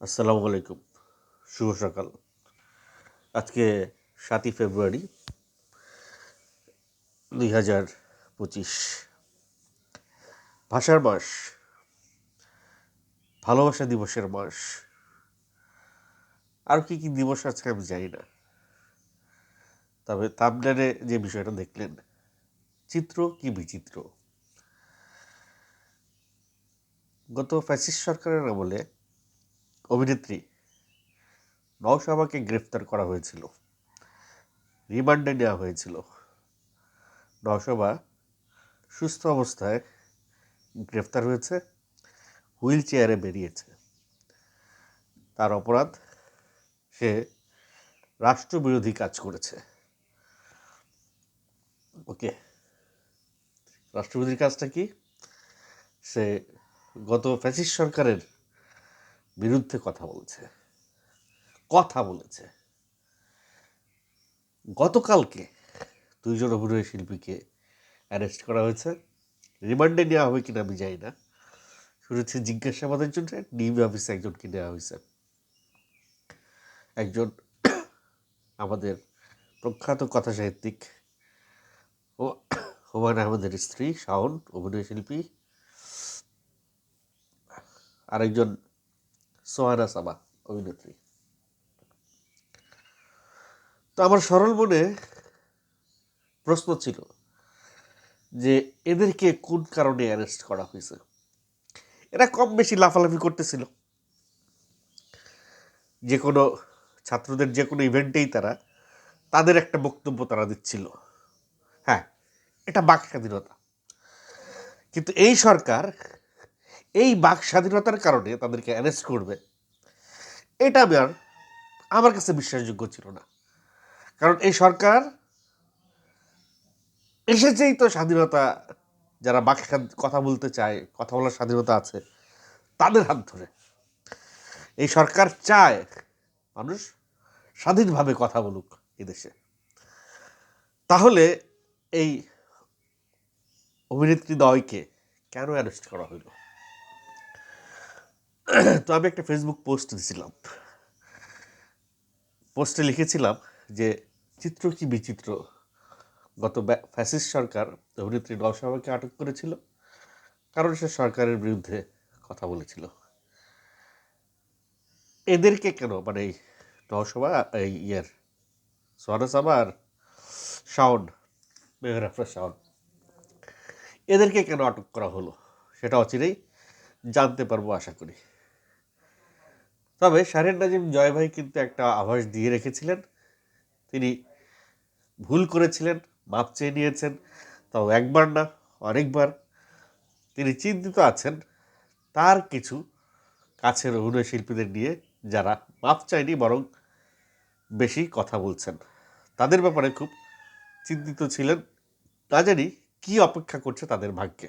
আসসালামু আলাইকুম। শুভ সকাল। আজকে সাতই ফেব্রুয়ারি দুই হাজার পঁচিশ। ভাষার মাস, ভালোবাসা দিবসের মাস। আর কি কি দিবস আছে আমি জানি না। তবে তামডানে যে বিষয়টা দেখলেন, চিত্র কি বিচিত্র? গত ফ্যাসিস্ট সরকারের আমলে অভিনেত্রী নওশাবাকে গ্রেফতার করা হয়েছিল। রিমান্ডে নেওয়া হয়েছিল। নওশাবা সুস্থ অবস্থায় গ্রেফতার হয়েছে, হুইল চেয়ারে বেরিয়েছে। তার অপরাধ, সে রাষ্ট্রবিরোধী কাজ করেছে। ওকে, রাষ্ট্রবিরোধী কাজটা কি? সে গত ফ্যাসিস্ট সরকারের বিরুদ্ধে কথা বলছে। কথা বলেছে। গতকালকে দুইজন অভিনয় শিল্পীকে অ্যারেস্ট করা হয়েছে। রিমান্ডে নেওয়া হবে কিনা আমি জানি না। শুনেছি জিজ্ঞাসাবাদের জন্য ডিবি অফিসে একজনকে নেওয়া হয়েছে। একজন আমাদের প্রখ্যাত কথা সাহিত্যিক ও হুমায়ুন আহমেদের স্ত্রী শাওন, অভিনয় শিল্পী। আরেকজন সোহানা সাবা, অভিনেত্রী। তো আমার সরল মনে প্রশ্ন ছিল যে এদেরকে কোন কারণে অ্যারেস্ট করা হয়েছে? এরা কম বেশি লাফালাফি করতেছিল। যে কোনো ছাত্রদের যে কোনো ইভেন্টেই তারা তাদের একটা বক্তব্য তারা দিচ্ছিল। হ্যাঁ এটা বাক স্বাধীনতা। কিন্তু এই সরকার এই বাক স্বাধীনতার কারণে তাদেরকে অ্যারেস্ট করবে। এটা আমি আর আমার কাছে বিশ্বাসযোগ্য ছিল না। কারণ এই সরকার এসেছেই তো স্বাধীনতা, যারা বাক কথা বলতে চায়, কথা বলার স্বাধীনতা আছে, তাদের হাত ধরে। এই সরকার চায় মানুষ স্বাধীনভাবে কথা বলুক এদেশে তাহলে এই অভিনেত্রী দয়কে কেন অ্যারেস্ট করা হইল তো আমি একটা ফেসবুক পোস্ট দিছিলাম। পোস্টে লিখেছিলাম যে, চিত্র কি বিচিত্র? গত ফ্যাসিস্ট সরকার অভিনেত্রী নওশাবাকে আটক করেছিল। কারণ সে সরকারের বিরুদ্ধে কথা বলেছিল। এদেরকে কেন? মানে এই নওশাবা, এই ইয়ের সোহানা আর শাওন মেহর আফরাজ শাওন, এদেরকে কেন আটক করা হলো? সেটা অচিরেই জানতে পারব আশা করি। তবে শাহের নাজিম জয় ভাই কিন্তু একটা আভাস দিয়ে রেখেছিলেন। তিনি ভুল করেছিলেন, মাপ চেয়ে নিয়েছেন, তাও একবার না, অনেকবার। তিনি চিন্তিত আছেন, তার কিছু কাছের অভিনয় শিল্পীদের নিয়ে যারা মাপ চায়নি, বরং বেশি কথা বলছেন। তাদের ব্যাপারে খুব চিন্তিত ছিলেন, না জানি কী অপেক্ষা করছে তাদের ভাগ্যে।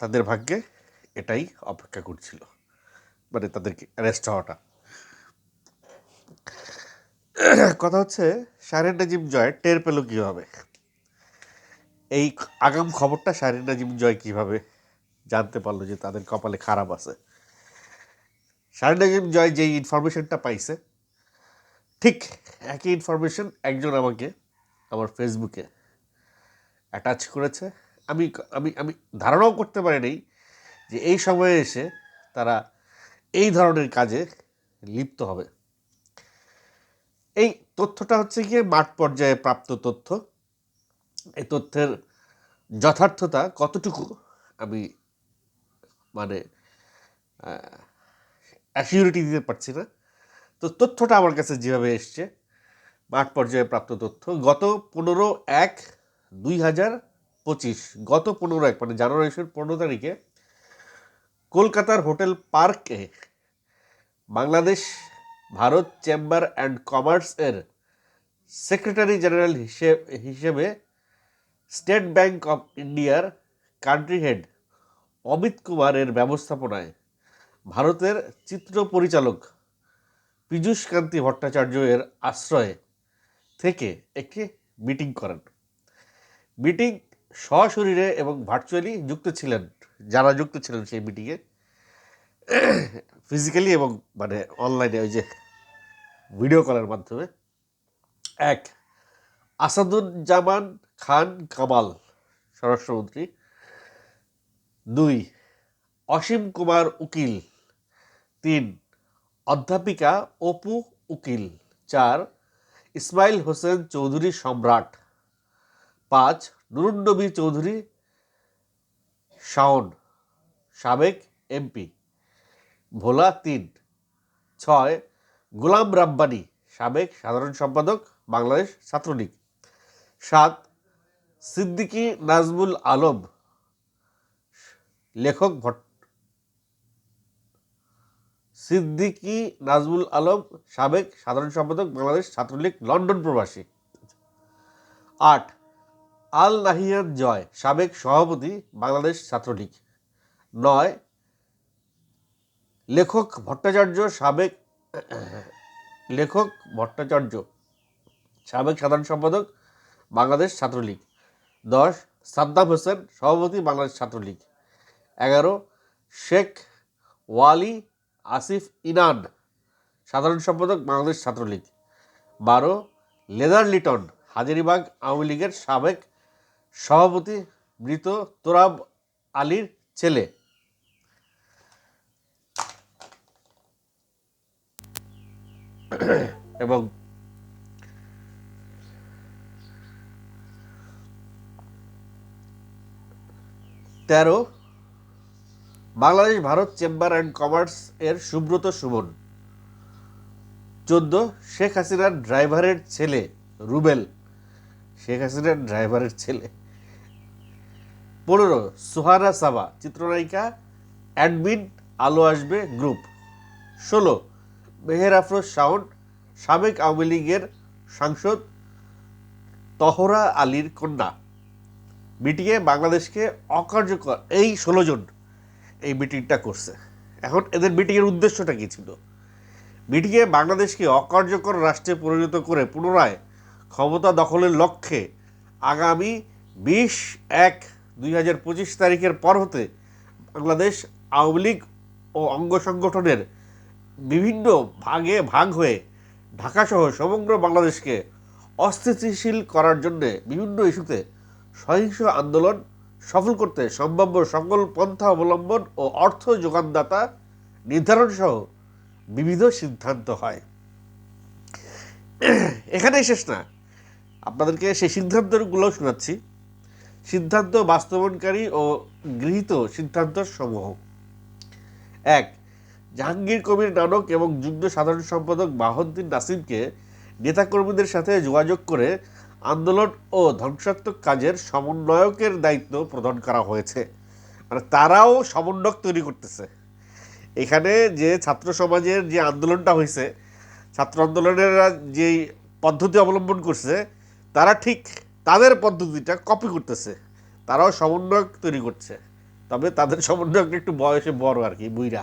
তাদের ভাগ্যে এটাই অপেক্ষা করছিল। মানে তাদেরকে অ্যারেস্ট হওয়াটা। কথা হচ্ছে শাহরিন নাজিম জয় টের পেল কীভাবে? এই আগাম খবরটা শাহরিন নাজিম জয় কীভাবে জানতে পারল যে তাদের কপালে খারাপ আছে? শাহরিন নাজিম জয় যেই ইনফরমেশনটা পাইছে, ঠিক একই ইনফরমেশন একজন আমাকে আমার ফেসবুকে অ্যাটাচ করেছে। আমি আমি আমি ধারণাও করতে পারি পারিনি যে এই সময়ে এসে তারা এই ধরনের কাজে লিপ্ত হবে। এই তথ্যটা হচ্ছে গিয়ে মাঠ পর্যায়ে প্রাপ্ত তথ্য। এই তথ্যের যথার্থতা কতটুকু আমি মানে অ্যাসিউরিটি দিতে পারছি না। তো তথ্যটা আমার কাছে যেভাবে এসছে, মাঠ পর্যায়ে প্রাপ্ত তথ্য, গত পনেরো এক দুই হাজার পঁচিশ, গত পনেরো এক মানে জানুয়ারি মাসের পনেরো তারিখে কলকাতার হোটেল পার্কে Bangladesh, Bharat chamber and commerce এর সেক্রেটারি জেনারেল হিসেব স্টেট ব্যাংক অফ ইন্ডিয়ার কান্ট্রি হেড অমিত কুমারের ব্যবস্থাপনায় ভারতের চিত্র পরিচালক পীযূষ কান্তি ভট্টাচার্য এর আশ্রয়ে থেকে একটি মিটিং করেন। মিটিং সশরীরে এবং ভার্চুয়ালি যুক্ত ছিলেন। যারা যুক্ত ছিলেন সেই মিটিংয়ে ফিজিক্যালি এবং মানে অনলাইনে ওই যে ভিডিও কলের মাধ্যমে। এক, আসাদুজ্জামান খান কামাল, স্বরাষ্ট্রমন্ত্রী। দুই, অসীম কুমার উকিল। তিন, অধ্যাপিকা অপু উকিল। চার, ইসমাইল হোসেন চৌধুরী সম্রাট। পাঁচ, নুরুন্নবী চৌধুরী শাওন, সাবেক এমপি। ভোলা তিন, ছয়, গোলাম রাব্বানি, সাবেক সাধারণ সম্পাদক, বাংলাদেশ ছাত্রলীগ। সাত, সিদ্দিকী নাজমুল আলম, লেখক ভট্ট সিদ্দিকী নাজমুল আলম, সাবেক সাধারণ সম্পাদক, বাংলাদেশ ছাত্রলীগ, লন্ডন প্রবাসী। আট আল নাহিয়ান জয়, সাবেক সভাপতি, বাংলাদেশ ছাত্রলীগ। নয়, লেখক ভট্টাচার্য, সাবেক লেখক ভট্টাচার্য, সাবেক সাধারণ সম্পাদক, বাংলাদেশ ছাত্রলীগ। দশ, সাদ্দাম হোসেন, সভাপতি, বাংলাদেশ ছাত্রলীগ। এগারো, শেখ ওয়ালি আসিফ ইনান, সাধারণ সম্পাদক, বাংলাদেশ ছাত্রলীগ। বারো, লেদার লিটন, হাজারিবাগ আওয়ামী লীগের সাবেক সভাপতি মৃত তোরাব আলীর ছেলে। এবং তেরো, Bangladesh Bharat chamber and commerce এর সুব্রত সুমন। চোদ্দ, শেখ হাসিনার ড্রাইভারের ছেলে রুবেল। শেখ হাসিনার ড্রাইভারের ছেলে। পনেরো, সুহানা সাবা চিত্রনায়িকা, অ্যাডমিন, আলো আসবে, গ্রুপ। ষোলো, মেহের আফরোজ শাওন, সাবেক আওয়ামী লীগের সাংসদ তহরা আলীর কন্যা। মিটিংয়ে বাংলাদেশকে অকার্যকর এই ষোলো জন এই মিটিংটা করছে। এখন এদের মিটিংয়ের উদ্দেশ্যটা কী ছিল? মিটিংয়ে বাংলাদেশকে অকার্যকর রাষ্ট্রে পরিণত করে পুনরায় ক্ষমতা দখলের লক্ষ্যে আগামী বিশ এক দুই হাজার পঁচিশ তারিখের পর হতে বাংলাদেশ আওয়ামী লীগ ও অঙ্গ সংগঠনের বিভিন্ন ভাগে ভাগ হয়ে ঢাকাসহ সমগ্র বাংলাদেশকে অস্থিতিশীল করার জন্যে বিভিন্ন ইস্যুতে সহিংস আন্দোলন সফল করতে সম্ভাব্য সকল পন্থা অবলম্বন ও অর্থ যোগানদাতা নির্ধারণ সহ বিবিধ সিদ্ধান্ত হয়। এখানেই শেষ না। আপনাদেরকে সেই সিদ্ধান্তগুলো শোনাচ্ছি। সিদ্ধান্ত বাস্তবনকারী ও গৃহীত সিদ্ধান্ত সমূহ এক, জাহাঙ্গীর কবির নানক এবং যুগ্ম সাধারণ সম্পাদক বাহদ্দিন নাসিমকে নেতাকর্মীদের সাথে যোগাযোগ করে আন্দোলন ও ধ্বংসাত্মক কাজের সমন্বয়কের দায়িত্ব প্রদান করা হয়েছে। মানে তারাও সমন্বয়ক তৈরি করতেছে। এখানে যে ছাত্র সমাজের যে আন্দোলনটা হয়েছে, ছাত্র আন্দোলনেরা যে পদ্ধতি অবলম্বন করছে, তারা ঠিক তাদের পদ্ধতিটা কপি করতেছে। তারাও সমন্বয়ক তৈরি করছে। তবে তাদের সমন্বয়ক একটু বয়সে বড় আর কি, বুইরা।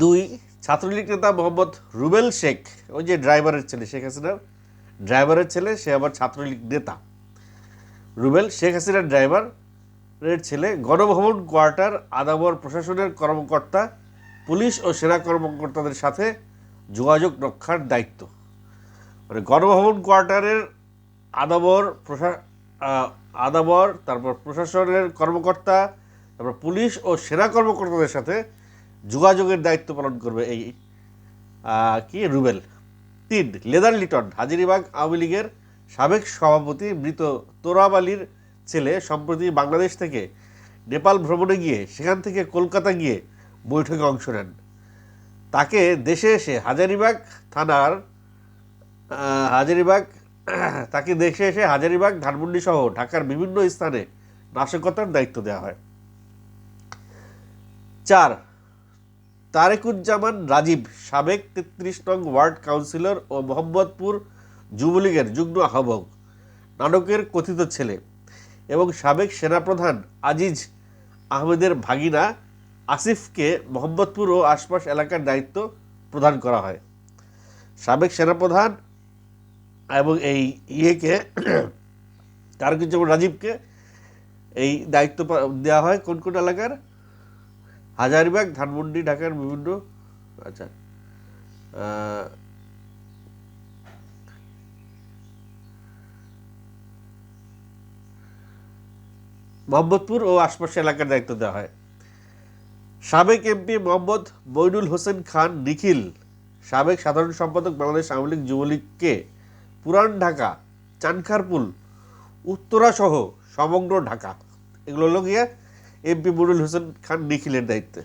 দুই, ছাত্রলীগ নেতা মোহাম্মদ রুবেল শেখ, ওই যে ড্রাইভারের ছেলে, শেখ হাসিনার ড্রাইভারের ছেলে, সে আবার ছাত্রলীগ নেতা। রুবেল শেখ হাসিনার ড্রাইভারের ছেলে, গণভবন কোয়ার্টার, আদাবর প্রশাসনের কর্মকর্তা, পুলিশ ও সেনা কর্মকর্তাদের সাথে যোগাযোগ রক্ষার দায়িত্ব। মানে গণভবন কোয়ার্টারের আদাবর প্রশা আদাবর, তারপর প্রশাসনের কর্মকর্তা, তারপর পুলিশ ও সেনা কর্মকর্তাদের সাথে যোগাযোগের দায়িত্ব পালন করবে এই কি? রুবেল। তিন, লেদার লিটন, হাজিরিবাগ আওয়ামী লীগের সাবেক সভাপতি মৃত তোরাব আলীর ছেলে সম্প্রতি বাংলাদেশ থেকে নেপাল ভ্রমণে গিয়ে সেখান থেকে কলকাতা গিয়ে বৈঠকে অংশ নেন। তাকে দেশে এসে হাজারিবাগ থানার হাজারিবাগ, তাকে দেশে এসে হাজারিবাগ, ধানমন্ডি সহ ঢাকার বিভিন্ন স্থানে নাশকতার দায়িত্ব দেওয়া হয়। চার, তারেকুজ্জামান রাজীব সাবেক তেত্রিশ নং ওয়ার্ড কাউন্সিলর ও মোহাম্মদপুর যুবলীগের যুগ্ম আহ্বায়ক নানকের কথিত ছেলে এবং সাবেক সেনাপ্রধান আজিজ আহমেদের ভাগিনা আসিফকে মোহাম্মদপুর ও আশপাশ এলাকার দায়িত্ব প্রদান করা হয়। সাবেক সেনাপ্রধান এবং এই ইয়েকে তারেকুজ্জামান রাজীবকে এই দায়িত্ব দেওয়া হয় কোন কোন এলাকার? হাজারিবাগ, ধানমন্ডি, ঢাকার বিভিন্ন আচ্ছা মোহাম্মদপুর ও আশপাশের এলাকার দায়িত্ব দেওয়া হয়। সাবেক এমপি মোহাম্মদ মইনুল হোসেন খান নিখিল, সাবেক সাধারণ সম্পাদক বাংলাদেশ আওয়ামী লীগ যুবলীগকে পুরান ঢাকা, চানখারপুল, উত্তরা সহ সমগ্র ঢাকা। এগুলো হলো গিয়ে এমপি মইনুল হোসেন খান নিখিলের দায়িত্বে।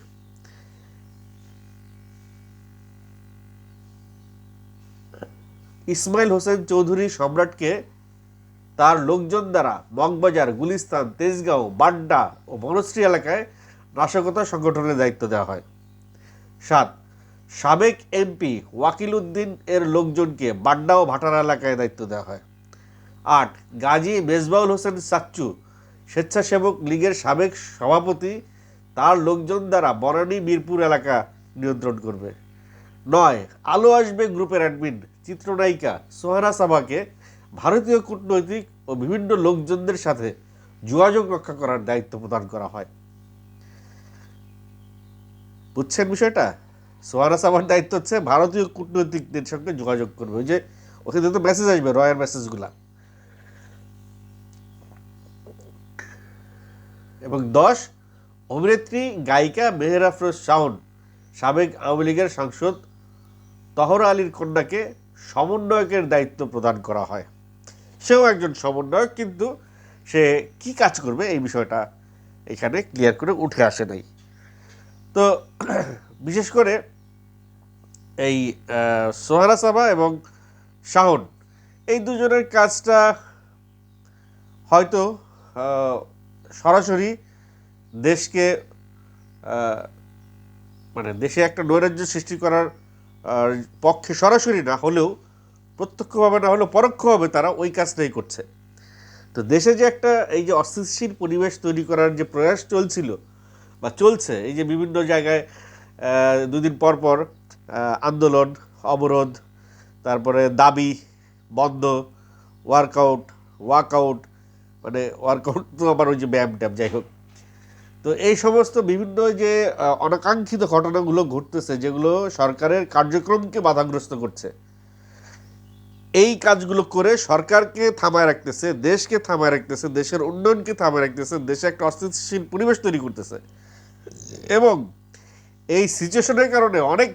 ইসমাইল হোসেন চৌধুরী সম্রাটকে তার লোকজন দ্বারা মগবাজার, গুলিস্তান, তেজগাঁও, বাড্ডা ও বনশ্রী এলাকায় নাশকতা সংগঠনের দায়িত্ব দেওয়া হয়। সাত সাবেক এমপি ওয়াকিল উদ্দিন এর লোকজনকে বাড্ডা ও ভাটারা এলাকায় দায়িত্ব দেওয়া হয়। আট, গাজী মেজবাউল হোসেন সাচ্চু, স্বেচ্ছাসেবক লীগের সাবেক সভাপতি, তার লোকজন দ্বারা বনানী মিরপুর এলাকা নিয়ন্ত্রণ করবে। নয়, আলো আসবে গ্রুপের অ্যাডমিন চিত্রনায়িকা সোহানা সাবাকে ভারতীয় কূটনৈতিক ও বিভিন্ন লোকজনদের সাথে যোগাযোগ রক্ষা করার দায়িত্ব প্রদান করা হয়। বুঝছেন বিষয়টা? সোহানা সাবার দায়িত্ব হচ্ছে ভারতীয় কূটনৈতিকদের সঙ্গে যোগাযোগ করবে। ওই যে ওখানে তো মেসেজ আসবে, রয়্যাল মেসেজগুলা এবং দশ, অভিনেত্রী গায়িকা মেহের আফরোজ শাওন সাবেক আওয়ামী লীগের সাংসদ তহর আলীর কন্যাকে সমন্বয়কের দায়িত্ব প্রদান করা হয়। সেও একজন সমন্বয়ক, কিন্তু সে কি কাজ করবে এই বিষয়টা এখানে ক্লিয়ার করে উঠে আসে নাই। তো বিশেষ করে এই সোহারা সাবা এবং শাহন, এই দুজনের কাজটা হয়তো সরাসরি দেশকে মানে দেশে একটা নৈরাজ্য সৃষ্টি করার পক্ষে সরাসরি না হলেও প্রত্যক্ষভাবে না হলেও পরোক্ষভাবে তারা ওই কাজটাই করছে। তো দেশে যে একটা এই যে অস্থিতিশীল পরিবেশ তৈরি করার যে প্রয়াস চলছিল বা চলছে, এই যে বিভিন্ন জায়গায় দুদিন পর পর আন্দোলন, অবরোধ, তারপরে দাবি, বন্ধ ওয়ার্কআউট ওয়ার্কআউট মানে ওয়ার্কআউট তো আবার ওই যে ব্যায়াম ট্যাম যাই হোক। তো এই সমস্ত বিভিন্ন যে অনাকাঙ্ক্ষিত ঘটনাগুলো ঘটতেছে, যেগুলো সরকারের কার্যক্রমকে বাধাগ্রস্ত করছে, এই কাজগুলো করে সরকারকে থামায় রাখতেছে, দেশকে থামায় রাখতেছে, দেশের উন্নয়নকে থামায় রাখতেছে, দেশে একটা অস্থিতিশীল পরিবেশ তৈরি করতেছে। এবং এই সিচুয়েশনের কারণে অনেক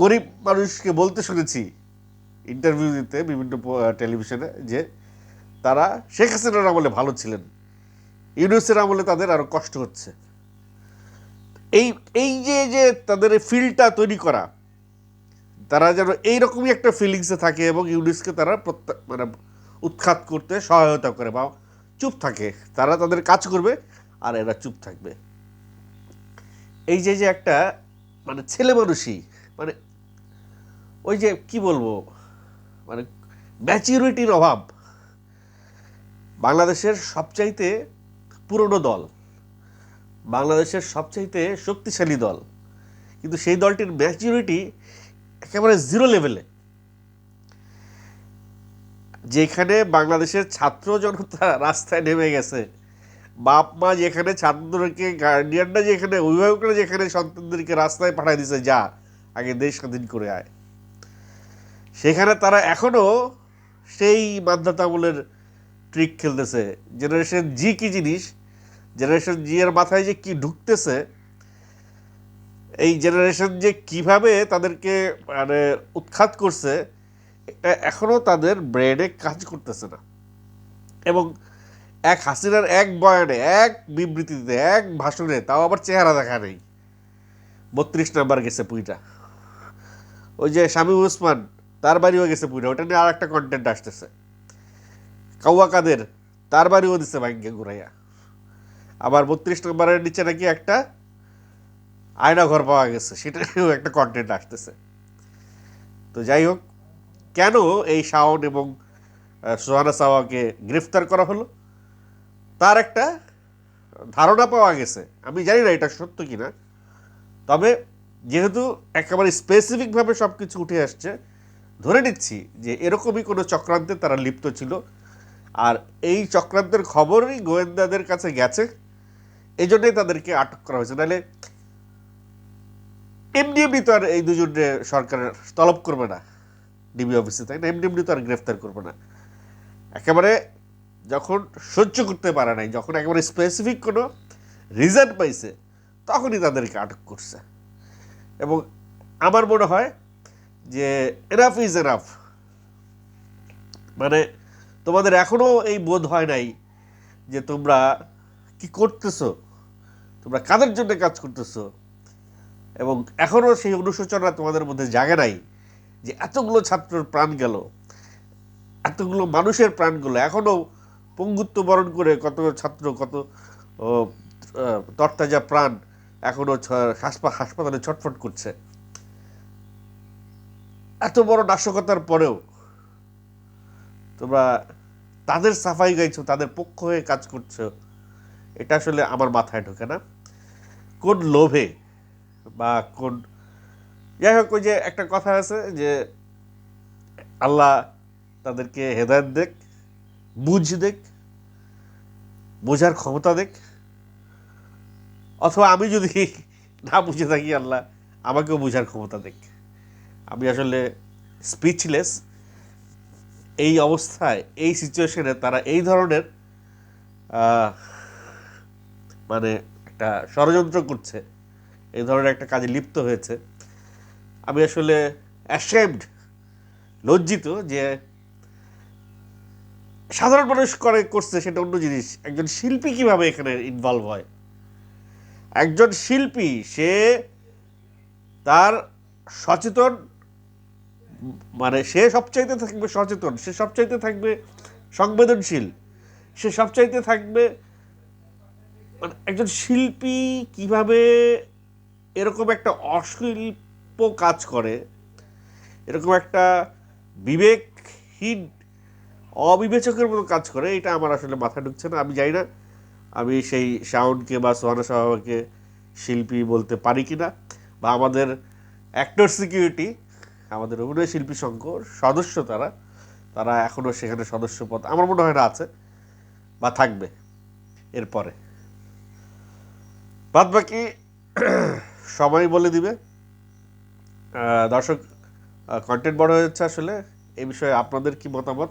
গরিব মানুষকে বলতে শুনেছি ইন্টারভিউ দিতে বিভিন্ন টেলিভিশনে যে তারা শেখ হাসিনার আমলে ভালো ছিলেন। ইউনুসের আমলে তাদের আরও কষ্ট হচ্ছে। এই এই যে যে তাদের ফিল্ডটা তৈরি করা, তারা যেন এইরকমই একটা ফিলিংসে থাকে এবং ইউনিসকে তারা মানে উৎখাত করতে সহায়তা করে বা চুপ থাকে, তারা তাদের কাজ করবে আর এরা চুপ থাকবে। এই যে যে একটা মানে ছেলে মানুষই মানে ওই যে কি বলব মানে ম্যাচিউরিটির অভাব, বাংলাদেশের সবচাইতে পুরনো দল, বাংলাদেশের সবচাইতে শক্তিশালী দল, কিন্তু সেই দলটির ম্যাচিউরিটি একেবারে জিরো লেভেলে। যেখানে বাংলাদেশের ছাত্র জনতা রাস্তায় নেমে গেছে। বাপ মা যেখানে, ছাত্রদেরকে গার্ডিয়ানরা যেখানে, অভিভাবকরা যেখানে, সন্তানদেরকে রাস্তায় পাঠায় দিছে যা আগে দেশ স্বাধীন করে আয়। সেখানে তারা এখনও সেই মাধ্যতামূলের ট্রিক খেলতেছে। জেনারেশন জি কি জিনিস? জেনারেশন জি এর মাথায় যে কি ঢুকতেছে, এই জেনারেশন যে কীভাবে তাদেরকে মানে উৎখাত করছে, এটা এখনও তাদের ব্রেনে কাজ করতেছে না। এবং এক হাসিনার এক বয়ানে, এক বিবৃতিতে, এক ভাষণে, তাও আবার চেহারা দেখা নেই। বত্রিশ নাম্বার গেছে পুইটা। ওই যে শামীম ওসমান, তার বাড়িও গেছে পুইটা, ওটা নিয়ে আর একটা কন্টেন্ট আসতেছে। কাউয়া কাদের তার বাড়িও দিচ্ছে ব্যাংকে ঘুরাইয়া। আবার বত্রিশ নম্বরের নিচে নাকি একটা আয়না ঘর পাওয়া গেছে সেটা নিয়েও একটা কন্টেন্ট আসতেছে। তো যাই হোক, কেন এই শাওন এবং সোহানা সাওয়াকে গ্রেফতার করা হলো? তার একটা ধারণা পাওয়া গেছে। আমি জানি না এটা সত্য কি না তবে যেহেতু একেবারে স্পেসিফিকভাবে সব কিছু উঠে আসছে, ধরে নিচ্ছি যে এরকমই কোনো চক্রান্তে তারা লিপ্ত ছিল। আর এই চক্রান্তের খবরই গোয়েন্দাদের কাছে গেছে। এই জন্যই তাদেরকে আটক করা হয়েছে। নাহলে এমনি এমনি তো আর এই দুজনে সরকার তলব করবে না। ডিবি অফিসে, তাই না? এমনি এমনি তো আর গ্রেফতার করবে না। একেবারে যখন সহ্য করতে পারে নাই, যখন একেবারে স্পেসিফিক কোনো রিজন পাইছে, তখনই তাদেরকে আটক করছে। এবং আমার মনে হয় যে এনাফ ইজ এনাফ মানে তোমাদের এখনও এই বোধ হয় নাই যে তোমরা কি করতেছো, তোমরা কাদের জন্য কাজ করতেছো? এবং এখনও সেই অনুশোচনা তোমাদের মধ্যে জাগে নাই যে এতগুলো ছাত্রের প্রাণ গেল, এতগুলো মানুষের প্রাণ গেল, এখনও পঙ্গুত্ব বরণ করে কত ছাত্র, কত তরতাজা প্রাণ এখনও ছ- হাসপাতালে ছটফট করছে। এত বড় নাশকতার পরেও তোমরা তাদের সাফাই গাইছো, তাদের পক্ষ হয়ে কাজ করছ, এটা আসলে আমার মাথায় ঢোকে না। কোন লোভে বা কোন, যাই হোক, ওই যে একটা কথা আছে যে আল্লাহ তাদেরকে হেদায়ত দেখ, বুঝ দেখ বোঝার ক্ষমতা দেখ। অথবা আমি যদি না বুঝে থাকি, আল্লাহ আমাকেও বোঝার ক্ষমতা দেখ। আমি আসলে স্পিচলেস এই অবস্থায়, এই সিচুয়েশনে তারা এই ধরনের মানে একটা ষড়যন্ত্র করছে। এই ধরনের একটা কাজে লিপ্ত হয়েছে। আমি আসলে অ্যাশেমড লজ্জিত যে সাধারণ মানুষ করে, করছে সেটা অন্য জিনিস। একজন শিল্পী কীভাবে এখানে ইনভলভ হয়? একজন শিল্পী, সে তার সচেতন মানে সে সবচাইতে থাকবে সচেতন, সে সবচাইতে থাকবে সংবেদনশীল, সে সবচাইতে থাকবে মানে একজন শিল্পী কীভাবে এরকম একটা অশিল্প কাজ করে, এরকম একটা বিবেকহীন অবিবেচকের মতো কাজ করে, এটা আমার আসলে মাথায় ঢুকছে না। আমি জানি না, আমি সেই শাওনকে বা সোহানা সাহাবাকে শিল্পী বলতে পারি কি না বা আমাদের অ্যাক্টর সিকিউরিটি আমাদের অভিনয় শিল্পী সংঘ সদস্য তারা তারা এখনও সেখানে সদস্য পদ আমার মনে হয় না আছে, বা থাকবে এরপরে। বাদ বাকি সময় বলে দিবে। দর্শক কন্টেন্ট বড় হয়ে যাচ্ছে আসলে, এ বিষয়ে আপনাদের কি মতামত?